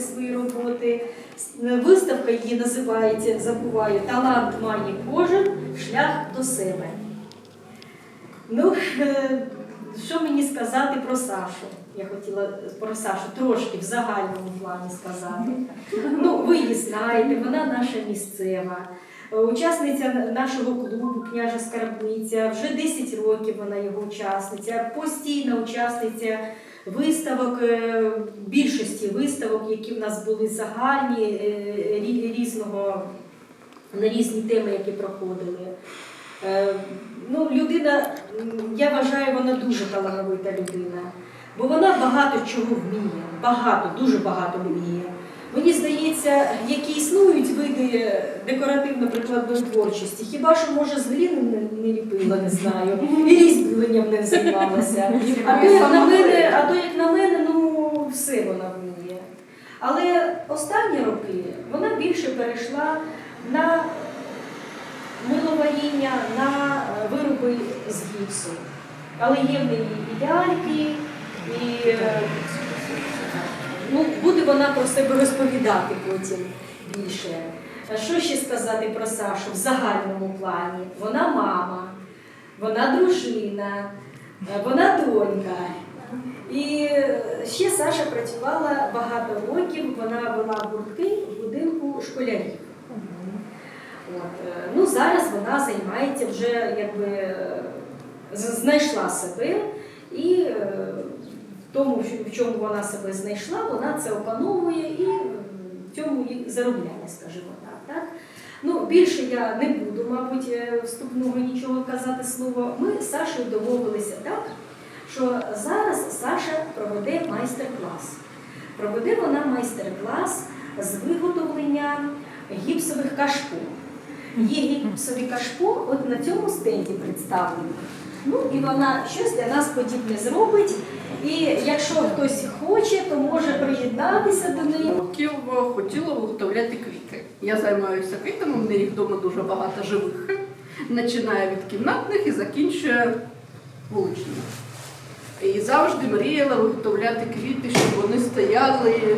показувати свої роботи. Виставка її називається Забуваю талант має кожен, шлях до себе. Ну, е, що мені сказати про Сашу? Я хотіла про Сашу трошки в загальному плані сказати. Ну, ви її знаєте, вона наша місцева. Е, Учасниця нашого клубу Княжа Скарбниця, вже 10 років вона його учасниця, постійна учасниця виставок, е, більшості виставок, які в нас були загальні, е, різного, на різні теми, які проходили. Е, Ну, людина, я вважаю, вона дуже талановита людина, бо вона багато чого вміє, багато, дуже багато вміє. Мені здається, які існують види декоративно-прикладної творчості. Хіба що може з глини не, не ліпила, не знаю, і різьбленням не займалася. А то, як на мене, а то як на мене, ну все вона вміє. Але останні роки вона більше перейшла на миловаріння, на е, вироби з гіпсу. Але є в неї і ляльки, і е, ну, буде вона про себе розповідати потім більше. Що ще сказати про Сашу в загальному плані? Вона мама, вона дружина, вона донька. І ще Саша працювала багато років, вона вела гуртки в будинку школярів. От, е, ну, зараз вона займається вже якби е, знайшла себе і е, тому, в чому вона себе знайшла, вона це опановує і в цьому і заробляє, скажімо так. так? Ну, більше я не буду, мабуть, е, вступного нічого казати слово. Ми з Сашою домовилися так, що зараз Саша проведе майстер-клас. Проведе вона майстер-клас з виготовлення гіпсових кашпо. Є гіпсові кашпо, от на цьому стенді представлені. Ну і вона щось для нас подібне зробить. І якщо хтось хоче, то може приєднатися до неї. років хотіла виготовляти квіти. Я займаюся квітами, в мене вдома дуже багато живих. Починає від кімнатних і закінчує вуличними. І завжди мріяла виготовляти квіти, щоб вони стояли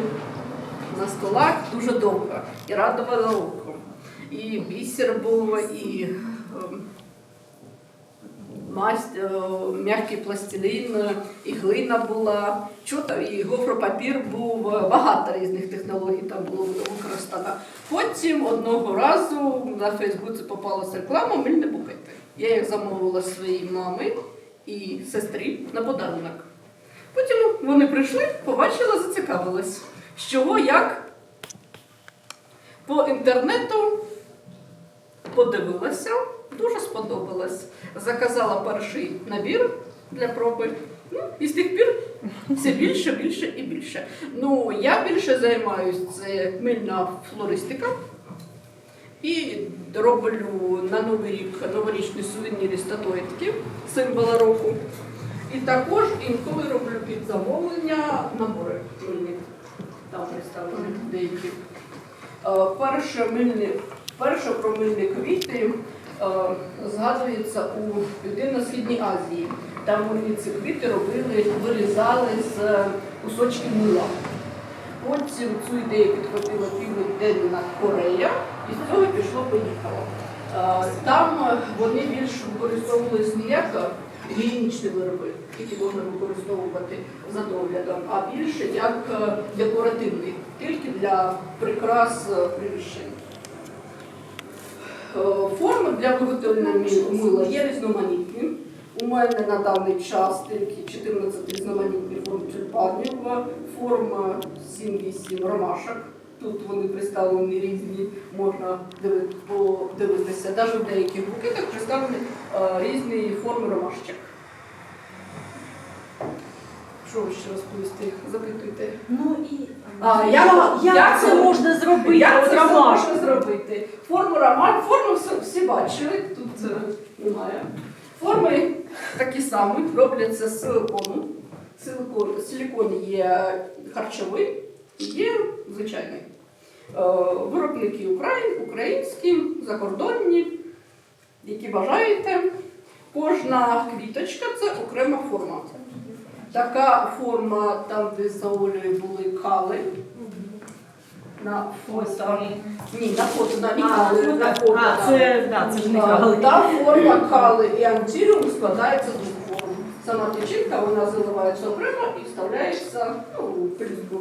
на столах дуже довго і радували око. І бісер був, і ем, масть, е, м'який пластилін, е, і глина була, там, і гофропапір був, е, багато різних технологій там було використано. Потім одного разу на Фейсбуці попалася реклама мильні букети. Я їх замовила своїй мамі і сестрі на подарунок. Потім вони прийшли, побачила, зацікавилась. З чого, як? По інтернету подивилася, дуже сподобалось. Заказала перший набір для проби. Ну, і з тих пір все більше, більше і більше. Ну, я більше займаюся це мильна флористика. І роблю на новий рік новорічні сувеніри статуетки, символа року. І також інколи роблю під замовлення набори мильні. Там представлені деякі. Е, Перше мильні, перше про мильні квіти згадується у Південно-Східній Азії. Там вони ці квіти робили, вирізали з кусочків мила. Потім цю ідею підхопила Південна Корея, і з цього пішло поїхало. Е, Там е, вони більш використовувались не як гігієнічні вироби, які можна використовувати за доглядом, а більше як е, декоративні, тільки для прикрас е, приміщень. Е, Форми для виготовлення мила є різноманітні. У мене на даний час тільки 14 різноманітних форм тюльпанів, форма 7-8 ромашок. Тут вони представлені різні, можна подивитися. Навіть в деяких букетах представлені е, різні форми ромашечок. Що ви ще розповісти? Запитуйте. Ну і А, як, як- як, як це можна зробити? Як це зробити? Форму роман, форму всі, бачили, тут е, немає. Форми такі самі, робляться з силикону. Силикон, силикон є харчовий є звичайний. Е, Виробники украї- українські, закордонні, які бажаєте. Кожна квіточка це окрема форма. Така форма, там, де Олею були кали, на фото. Ні, на фото, на ну на фото. А, це, да, це ж не кали. Та форма кали і антіріум складається з двох форм. Сама тичинка, вона заливається окремо і вставляється ну, у плівку.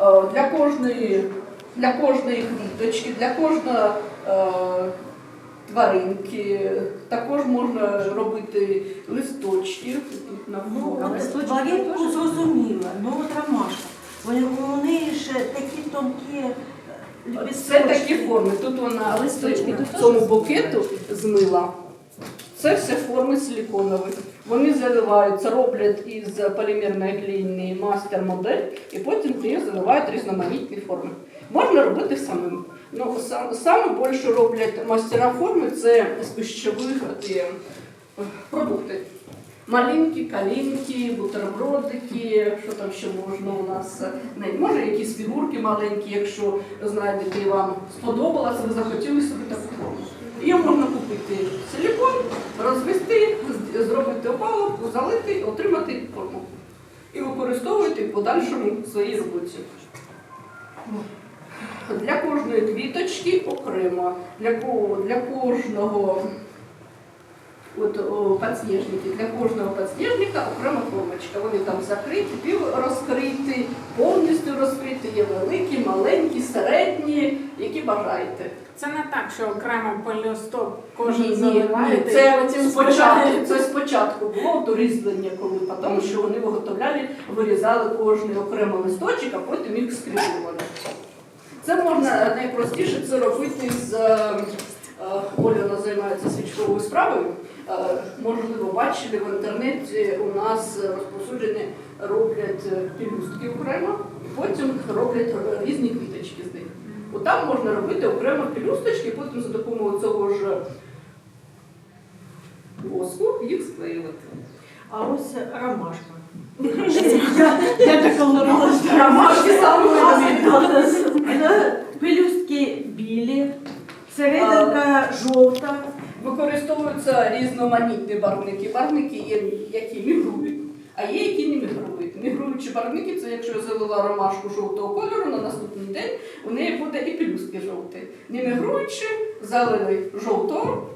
Е, Для кожної, для кожної квіточки, для кожної е, тваринки також можна робити листочки на Ну, тваринку зрозуміла, ну от ромашка. Вони у неї ще такі тонкі е, Це такі форми. Тут вона листочки в цьому букету змила. Це все форми силіконові. Вони заливаються, роблять із полімерної глини мастер-модель і потім неї заливають різноманітні форми. Можна робити самим. Ну, сам, саме більше роблять мастера форми це з пищових е, продукти. Малинки, калинки, бутербродики, що там ще можна у нас. Може якісь фігурки маленькі, якщо знайдете вам сподобалось, ви захотіли собі таку форму. Її можна купити силікон, розвести, зробити опалубку, залити, отримати форму. І використовувати в подальшому своїй роботі. Для кожної квіточки окремо, для кожного от, о, підсніжники, для кожного підсніжника окрема формочка. Вони там закриті, пів розкриті, повністю розкриті, є великі, маленькі, середні, які бажаєте. Це не так, що окремо пелюсток кожен ні, заливаєте. і це потім спочатку, це спочатку було дорізлення, коли тому що вони виготовляли, вирізали кожний окремо листочок, а потім їх скріплювали. Це можна найпростіше це робити з е, Оля вона займається свічковою справою. Е, Можливо, бачили в інтернеті у нас розповсюджені роблять пелюстки окремо, і потім роблять різні квіточки з них. Отам можна робити окремо пелюсточки, потім за допомогою цього ж воску їх склеювати. А ось ромашка. Я, я така ловилась. Ромашки саме Пелюстки білі, серединка жовта. Використовуються різноманітні барвники. Барвники є, які мігрують, а є, які не мігрують. Мігруючі барвники це якщо я залила ромашку жовтого кольору, на наступний день у неї буде і пелюстки жовті. Не мігруючі, залили жовтого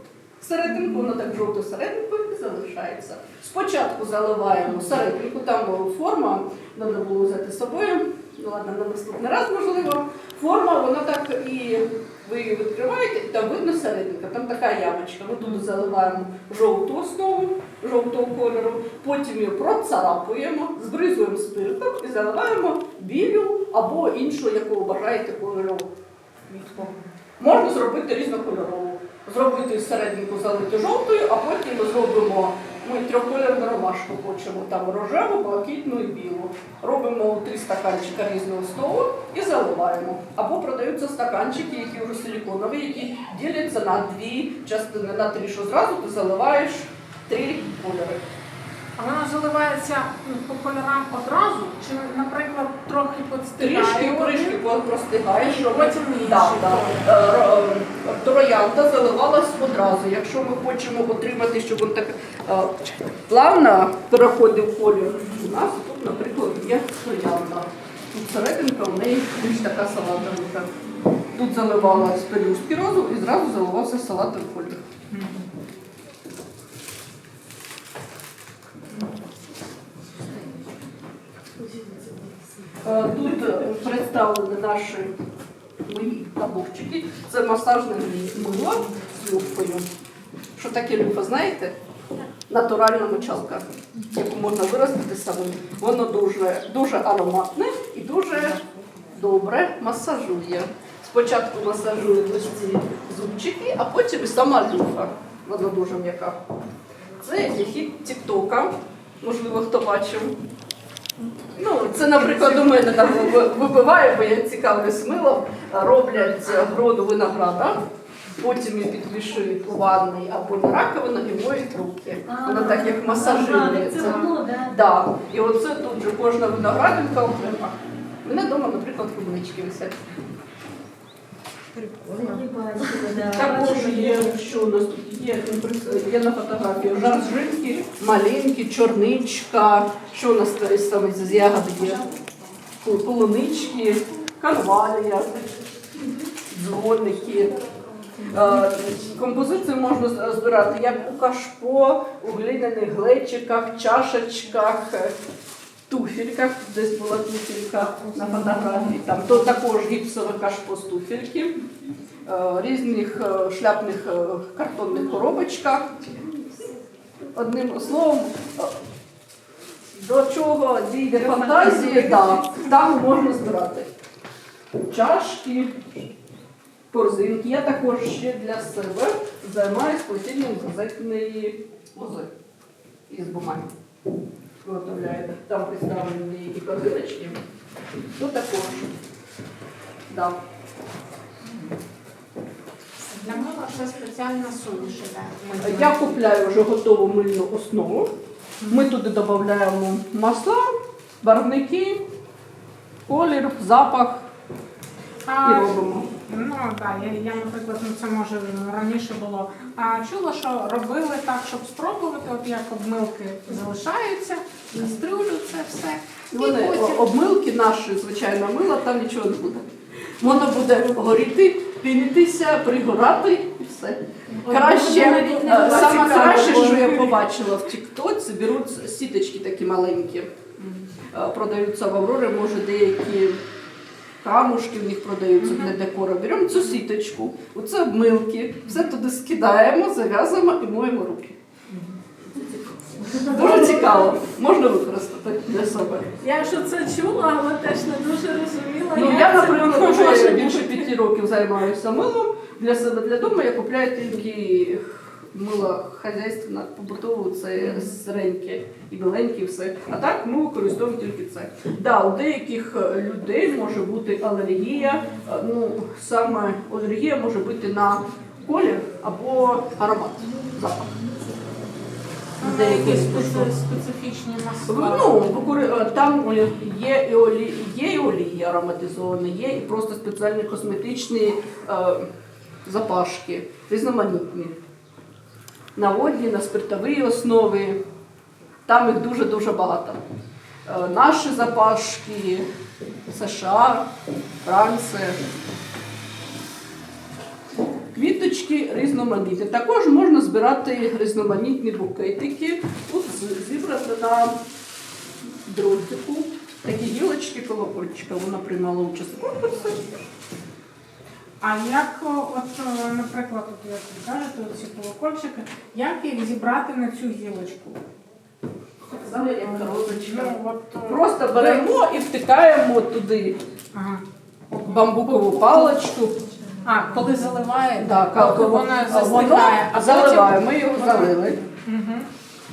серединку, воно так жовто серединку і залишається. Спочатку заливаємо серединку, там форма, треба було взяти з собою. Ну ладно, на наступний раз можливо. Форма, вона так і ви її відкриваєте, і там видно серединка, там така ямочка. Ми туди заливаємо жовту основу, жовтого кольору, потім її процарапуємо, збризуємо спиртом і заливаємо білю або іншу, яку ви бажаєте кольорову квітку. Можна зробити різнокольорову. Зробити серединку залити жовтою, а потім ми зробимо ми трьохкольорну ромашку хочемо, там рожеву, блакитну і білу. Робимо три стаканчика різного столу і заливаємо. Або продаються стаканчики, які вже силіконові, які діляться на дві частини, на три, що зразу ти заливаєш три кольори. А вона заливається ну, по кольорам одразу, чи, наприклад, трохи підстигає? Трішки трішки простигає, що Потім Да. Е, е, Троянда заливалась одразу. Якщо ми хочемо отримати, щоб він так е, плавно переходив колір, у нас тут, наприклад, є троянда. Тут серединка у неї більш така салатовика. Тут заливалась пелюстки розу і зразу заливався салатовий колір. Тут е, представлені наші мої наборчики. Це масажне мило з люфою. Що таке люфа, знаєте? Натуральна мочалка, яку можна виростити самим. Воно дуже, дуже ароматне і дуже добре масажує. Спочатку масажують ось ці зубчики, а потім і сама люфа. Вона дуже м'яка. Це хід Тіктока, можливо, хто бачив. Ну, це, наприклад, у мене там вибиває, бо я цікавлюсь милом, роблять гроду винограда, потім її підвішують у ванні або на раковину і моють руки. Воно так як масажирується. Це да. І оце тут же кожна виноградинка окрема. У мене вдома, наприклад, кублички висять. Також є, що у нас тут є, є на фотографії. Жаржинки, малинки, чорничка, що у нас там з ягод є, полунички, карвалія, дзвоники. Е, Композицію можна збирати як у кашпо, у глиняних глечиках, чашечках, туфельках. Десь була туфелька на фотографії. Там то також гіпсове кашпо з туфельки, е, різних е, шляпних е, картонних коробочках. Одним словом, до чого дійде фантазії, да, там можна збирати чашки, корзинки. Я також ще для себе займаюся плетінням газетної лози із бумаги. Виготовляю. Там представлені деякі корзиночки. То також. Да. Для мила це спеціальна суміш іде. Я купляю вже готову мильну основу. Ми туди додаємо масла, барвники, колір, запах і А, робимо. Ну так, я, я, наприклад, ну це може раніше було. А чула, що робили так, щоб спробувати, от як обмилки залишаються, кастрюлю, це все. І Вони потім обмилки наші, звичайно, мила, там нічого не буде. Воно буде горіти, пінитися, пригорати і все. Краще, е, саме краще, що я побачила в Тіктоці, беруть сіточки такі маленькі. Е, Продаються в Аврорі, може деякі камушки в них продаються для декору. Беремо цю сіточку, оце обмилки, все туди скидаємо, зав'язуємо і моємо руки. Дуже цікаво, можна використати для себе. Я що це чула, але теж не дуже розуміла. Ну, я, наприклад, вже більше п'яти років займаюся милом. Для себе для дому я купляю тільки мило хазяйственне, побутове, це сиреньке і біленьке, і все. А так ми використовуємо тільки це. Да, у деяких людей може бути алергія. е, Ну, саме алергія може бути на колір або аромат, запах. ну, Деякі специфічні масла. Ну, е, там є і олії, є і олії ароматизовані, є і просто спеціальні косметичні е, запашки, різноманітні. На водній, на спиртовій основі. Там їх дуже-дуже багато. Е, наші запашки, США, Франція. Квіточки різноманітні. Також можна збирати різноманітні букетики. Тут з- зібрано на дротику. Такі гілочки колокольчика. Вона приймала участь у конкурсі. А як, от, е, наприклад, от як ви кажете, ці колокольчики, як їх зібрати на цю гілочку? Як. Ну, от, е, Просто беремо і втикаємо туди Ага. бамбукову паличку. А, коли заливає, Да, воно, вона застигає, а потім... Ми його залили. Угу.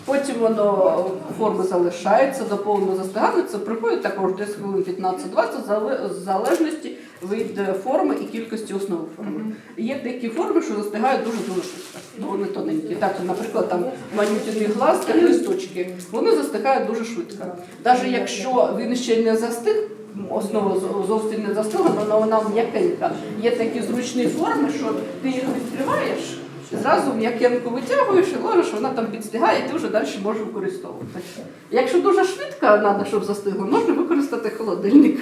Потім воно форма залишається до повного. Це приходить також десь хвилин 15-20, в залежності від е, форми і кількості основи форми. Є такі форми, що застигають дуже дуже швидко. Вони тоненькі. Так, наприклад, там манютіний глаз та листочки. Вони застигають дуже швидко. Навіть якщо він ще не застиг. Основа зовсім не застигла, але вона м'якенька. Є такі зручні форми, що ти їх відкриваєш, Зразу м'якенку витягуєш і ложиш, вона там підстигає, і ти вже далі можеш використовувати. Якщо дуже швидко треба, щоб застигло, можна використати холодильник.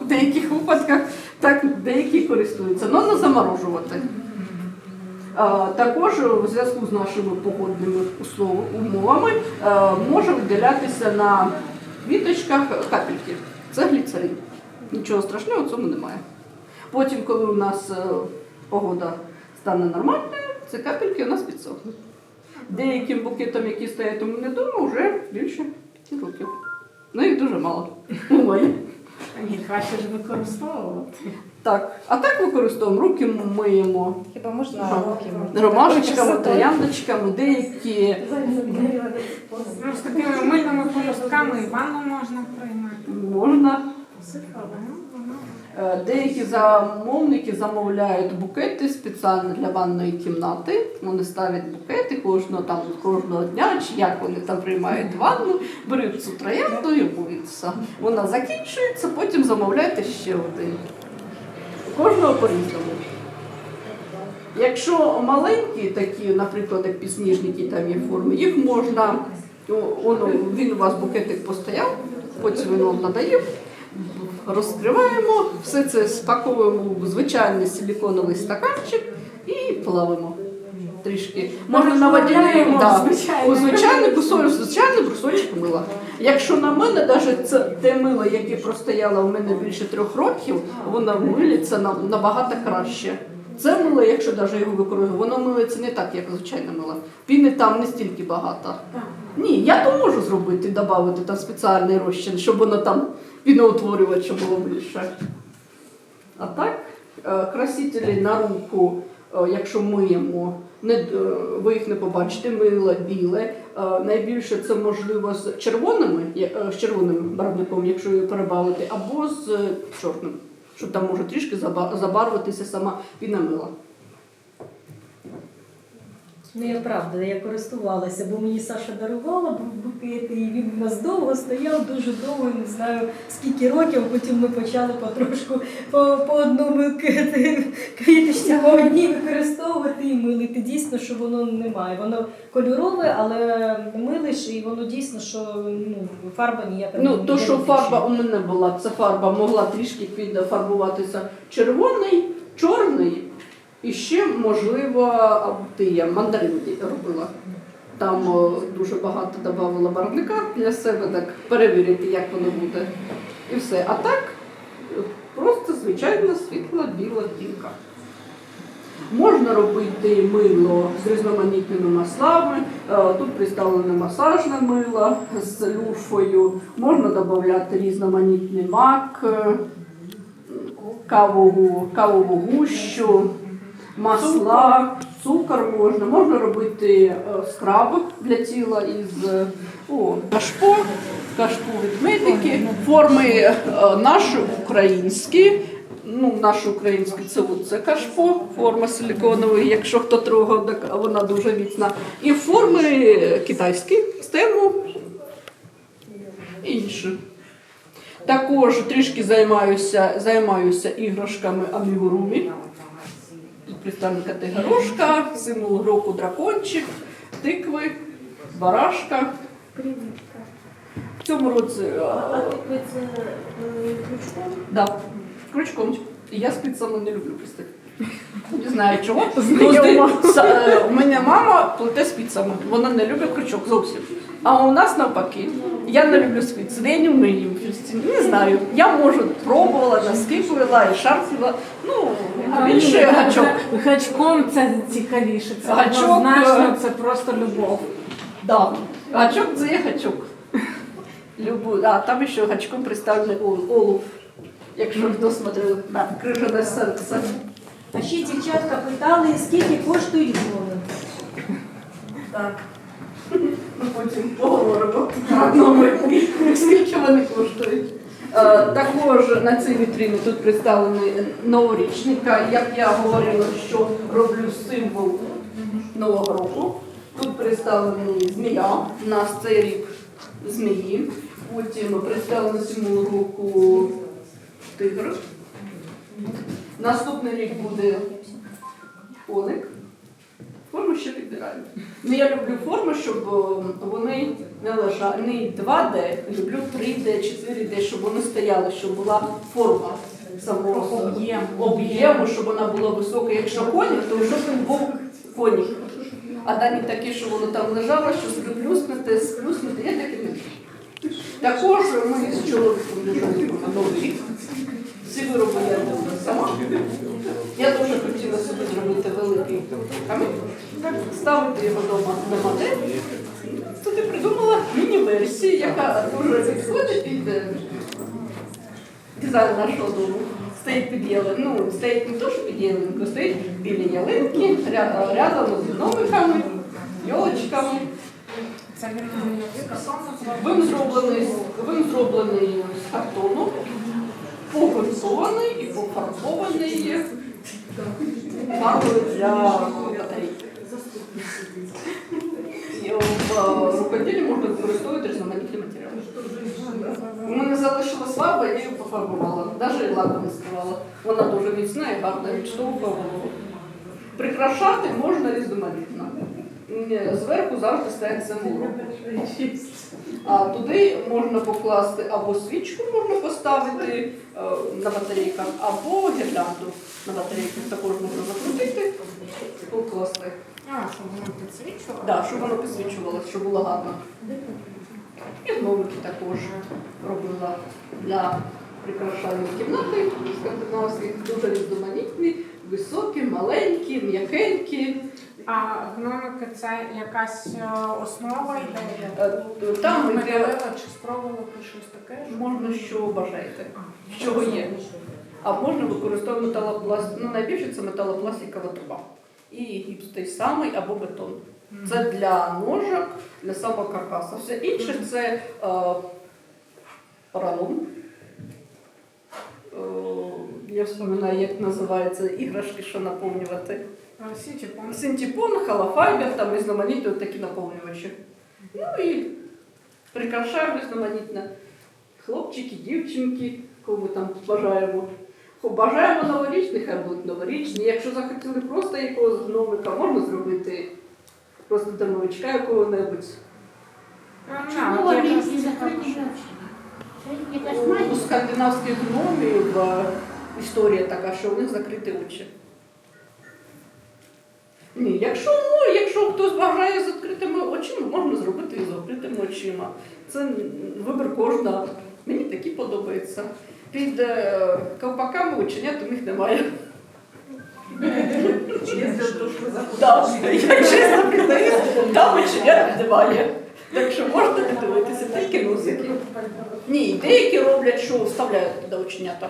В деяких випадках так деякі користуються, але не заморожувати. Також у зв'язку з нашими погодними умовами е, може виділятися на квіточках капельки. Це гліцерин. Нічого страшного в цьому немає. Потім, коли у нас е, погода стане нормальною, ці капельки у нас підсохнуть. Деяким букетам, які стоять у мене вдома, вже більше 5 років. Ну їх дуже мало. у. Ні, краще ж використовувати. Так, а так використовуємо руки миємо Хіба можна руки? ромашечками, трояндочками, деякі Ну, з такими мильними полюстками і ванну можна приймати. можна. Ну. Е, Деякі замовники замовляють букети спеціально для ванної кімнати. Вони ставлять букети кожного там кожного дня, чи як вони там приймають ванну, беруть цю троянду і миються. Вона закінчується, потім замовляйте ще один. Кожного по-різному. Якщо маленькі такі, наприклад, як підсніжники там є форми, їх можна, він у вас букетик постояв, потім він вам надає, розкриваємо, все це спаковуємо в звичайний силіконовий стаканчик і плавимо. Трішки. Можна на воді да, у звичайний кусочок, звичайний брусочок мила. Якщо на мене, навіть це те мило, яке простояло в мене більше трьох років, воно милиться нам набагато краще. Це мило, якщо навіть його використовую, воно милиться не так, як звичайне мило. Піни там не стільки багато. Ні, я то можу зробити, додати там спеціальний розчин, щоб воно там піноутворювача було більше. А так, е, красителі на руку, е, якщо миємо, не, е, ви їх не побачите, мило біле. Найбільше це можливо з червоними, з червоним барвником, якщо її перебавити, або з чорним, що там може трішки заба- забарвитися сама піна мила. Ну, я правда, я користувалася, бо мені Саша дарувала був букет, і він у нас довго стояв, дуже довго, не знаю скільки років. Потім ми почали потрошку по, по одному квіточці по одній використовувати і милити. Дійсно, що воно немає. Воно кольорове, але милиш, і воно дійсно, що ну, фарба ніяка Ну, то, що фарба у мене була, ця фарба могла трішки підфарбуватися червоний, чорний, і ще, можливо, ти я мандарин робила. Там дуже багато додавала барвника для себе, так перевірити, як воно буде. І все. А так, просто звичайна світла біла пінка. Можна робити мило з різноманітними маслами. Е, Тут представлене масажне мило з люфою. Можна додати різноманітний мак, е, кавову, кавову гущу, масла, цукор можна. Можна робити е, скраб для тіла із е, о, кашпо, кашпо від медики, форми е, наші українські. Ну, наші українські це, це кашпо, форма силіконової, якщо хто трогав, так вона дуже міцна. І форми китайські, стему інші. Також трішки займаюся, займаюся іграшками амігурумі. Тут представлена категорошка, символ року дракончик, тикви, барашка. В цьому році е, А ти це е, крючком? Да, крючком. Я спицями не люблю плести. Не знаю чого. Знайома. Е, У мене мама плете спицями. Вона не любить крючок зовсім. А у нас навпаки. Я не люблю спиці, я не вмію. Не знаю. Я можу пробувала, носки і шарфила. Ну, більше гачок. Гачком це цікавіше. Це Гачок, однозначно, е, це просто любов. Да. Гачок це є гачок. Любу. А там ще гачком представлений ол- олув. Якщо хто смотрив на крижане серце. А ще дівчатка питали, скільки коштують дрони. Так. Ми потім поговоримо номер, скільки вони коштують. Е, Також на цій вітріні тут представлений новорічника. Як я говорила, що роблю символ Нового року. Тут представлений змія. У нас цей рік змії. Потім представлений символ року тигр. Наступний рік буде коник. Форму ще підбираю. Ну, я люблю форми, щоб е, вони не лежали. Не 2D, люблю 3D, 4D, щоб вони стояли, щоб була форма самого Об'єм. об'єму, щоб вона була висока. Якщо конік, то вже був конік. А дані такі, що воно там лежало, що сплюснути, сплюснути, я таке не. Також ми з чоловіком лежали на новий рік. Всі вироби я сама. Я дуже хотіла собі зробити великий камінь, ставити його дома на модель. Я придумала міні-версію, яка дуже підходить під е, дизайн нашого дому. Стоїть під ялинкою, ну, стоїть не то, що під ялинкою, стоїть біля ялинки, ря- рядом з номиками, йолочками. Він зроблений, з- він зроблений з картону, погонсований і пофарбований фарбою для батарей. В рукоділі можна використовувати різноманітні матеріали. У мене залишилась фарба, я її пофарбувала. Навіть лаком не скривала. Вона дуже міцна і гарна відштовхувала. Прикрашати можна різноманітно. зверху завжди стоять саморобки. А туди можна покласти або свічку можна поставити е, на батарейках, або гірлянду на батарейках також можна закрутити, покласти. А, щоб воно підсвічувало. Да, щоб воно підсвічувалося, щоб було гарно. І гномики також робила для прикрашання кімнати скандинавських, дуже різноманітні, високі, маленькі, м'якенькі. А гномики це якась е, основа йде? Е, Там йде чи спробували щось таке? можна що бажаєте. Що є? А можна використовувати металопласт... ну найбільше це металопластикова труба. І гіпс той самий або бетон. Це для ножок, для самого каркаса. Все інше це е, поролон. Е, я вспоминаю, як називаються іграшки, що наповнювати. А, Сітіпон. Синтепон, холофайбер, там різноманітні такі наповнювачі. Ну і прикрашаємо різноманітно. Хлопчики, дівчинки, кого ми там бажаємо. Хо- Бажаємо новорічних, хай будуть новорічні. Якщо захотіли просто якогось гномика, можна зробити просто до новичка якого-небудь. А, от якраз цікаво. У скандинавських гномів історія така, що у них закриті очі. Ні, якщо, ну, якщо хтось бажає з відкритими очима, можна зробити і з закритими очима. Це вибір кожного. Мені такі подобаються. Під е, ковпаками оченят у них немає. Я чесно признаюсь, там оченят немає. Так що можна подивитися тільки музики. Ні, деякі роблять, що вставляють туди оченята.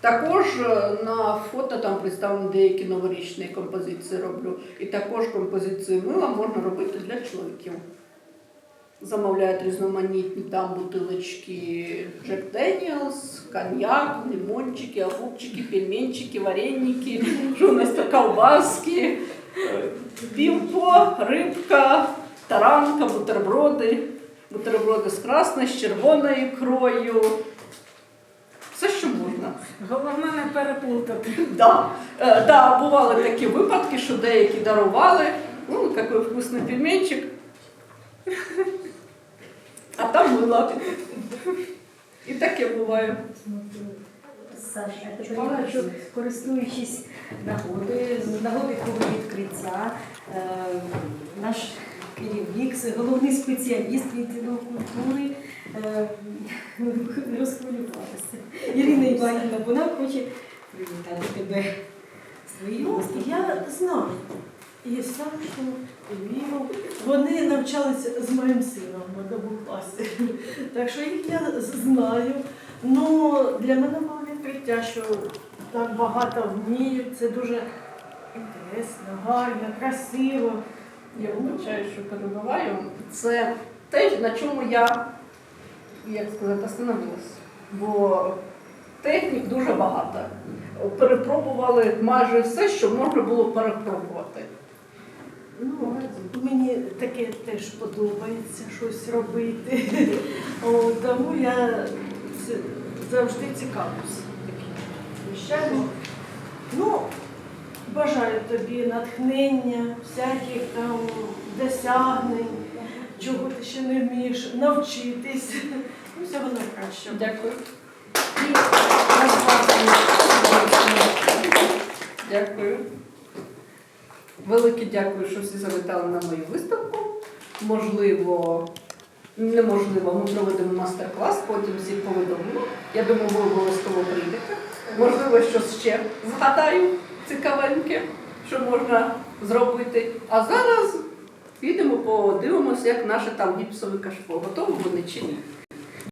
Також е, на фото там представлені деякі новорічні композиції роблю. І також композиції мила можна робити для чоловіків. Замовляють різноманітні там бутилочки Джек Деніелс, коньяк, лимончики, огурчики, пельменчики, вареники, що у нас то колбаски, півко, рибка, таранка, бутерброди, бутерброди з красною, з червоною ікрою. Все, що можна. Головне не переплутати. Да. Е, да, бували такі випадки, що деякі дарували. Ну, який вкусний пельменчик. А там мила. І таке буває. Саша, я тебе бачу, користуючись нагодою, нагоди кого відкриття, е, наш керівник, головний спеціаліст відділу культури, е, розхвилювалася. Ірина Іванівна, вона хоче привітати тебе Ну, я знаю. І Сашу, і Віру. Вони навчалися з моїм сином в одному класі. Так що їх я знаю. Ну, для мене було відкриття, що так багато вміють. Це дуже інтересно, гарно, красиво. Я вибачаю, що перебиваю. Це те, на чому я, як сказати, остановилась. Бо технік дуже багато. Перепробували майже все, що можна було перепробувати. Ну, мені таке теж подобається щось робити. О, тому я завжди цікавлюся вещами. Ну, бажаю тобі натхнення, всяких там досягнень, чого ти ще не вмієш, навчитись. Ну, всього найкращого. Дякую. Дякую. Велике дякую, що всі завітали на мою виставку. Можливо, неможливо, ми проведемо мастер-клас, потім всіх повідомимо. Я думаю, ви обов'язково прийдете. Можливо, щось ще згадаю цікавеньке, що можна зробити. А зараз підемо подивимося, як наше там гіпсове кашпо. Готові вони чи ні?